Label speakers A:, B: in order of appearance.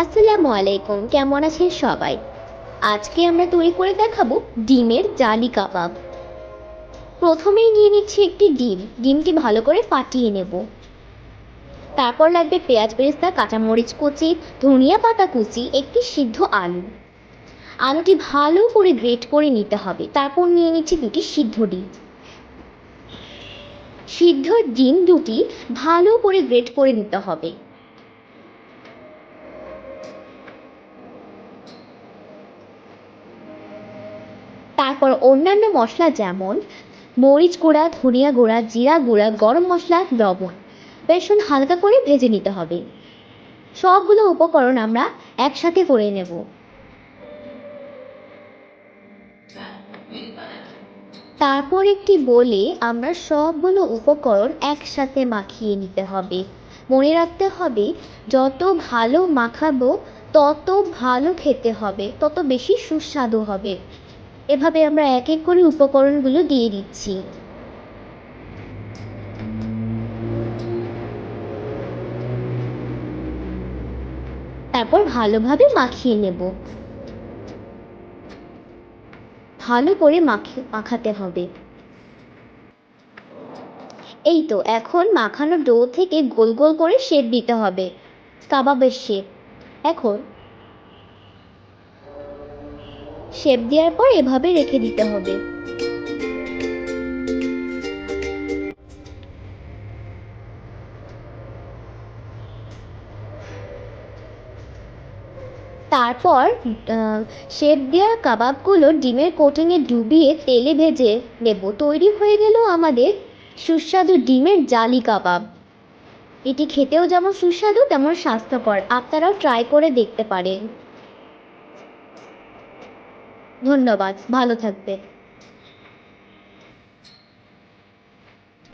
A: আসসালামু আলাইকুম, কেমন আছেন সবাই? আজকে আমরা তৈরি করে দেখাবো ডিমের জালি কাবাব। প্রথমেই নিয়ে নিচ্ছি একটি ডিম। ডিমটি ভালো করে ফাটিয়ে নেব। তারপর লাগবে পেঁয়াজ বেরেস্তা, কাঁচামরিচ কুচি, ধনিয়া পাতা কুচি, একটি সিদ্ধ আলু। আলুটি ভালো করে গ্রেট করে নিতে হবে। তারপর নিয়ে নিচ্ছি দুটি সিদ্ধ ডিম। সিদ্ধ ডিম দুটি ভালো করে গ্রেট করে নিতে হবে। তারপর অন্যান্য মশলা যেমন মরিচ গুঁড়া, ধনিয়া গুঁড়া, জিরা গুঁড়া, গরম মশলা, লবণ। বেসন হালকা করে ভেজে নিতে হবে। সবগুলো উপকরণ আমরা একসাথে করে নেব। তারপর একটি বলে আমরা সবগুলো উপকরণ একসাথে মাখিয়ে নিতে হবে। মনে রাখতে হবে, যত ভালো মাখাবো, তত ভালো খেতে হবে, তত বেশি সুস্বাদু হবে। এভাবে আমরা এক এক করে উপকরণগুলো দিয়ে দিচ্ছি। তারপর ভালোভাবে মাখিয়ে নেব। ভালো করে মাখি, মাখাতে হবে। এই তো, এখন মাখানো ডো থেকে গোল গোল করে শেপ দিতে হবে। কাবাবের শেপ। এখন শেপ দেওয়ার পর এভাবে রেখে দিতে হবে। তারপর শেপ দেওয়া কাবাবগুলো ডিমের কোটিংয়ে ডুবিয়ে তেলে ভেজে নেব। তৈরি হয়ে গেল আমাদের সুস্বাদু ডিমের জালি কাবাব। এটি খেতেও যেমন সুস্বাদু, তেমন স্বাস্থ্যকর। আপনারাও ট্রাই করে দেখতে পারেন। ধন্যবাদ ভালো থাকবে।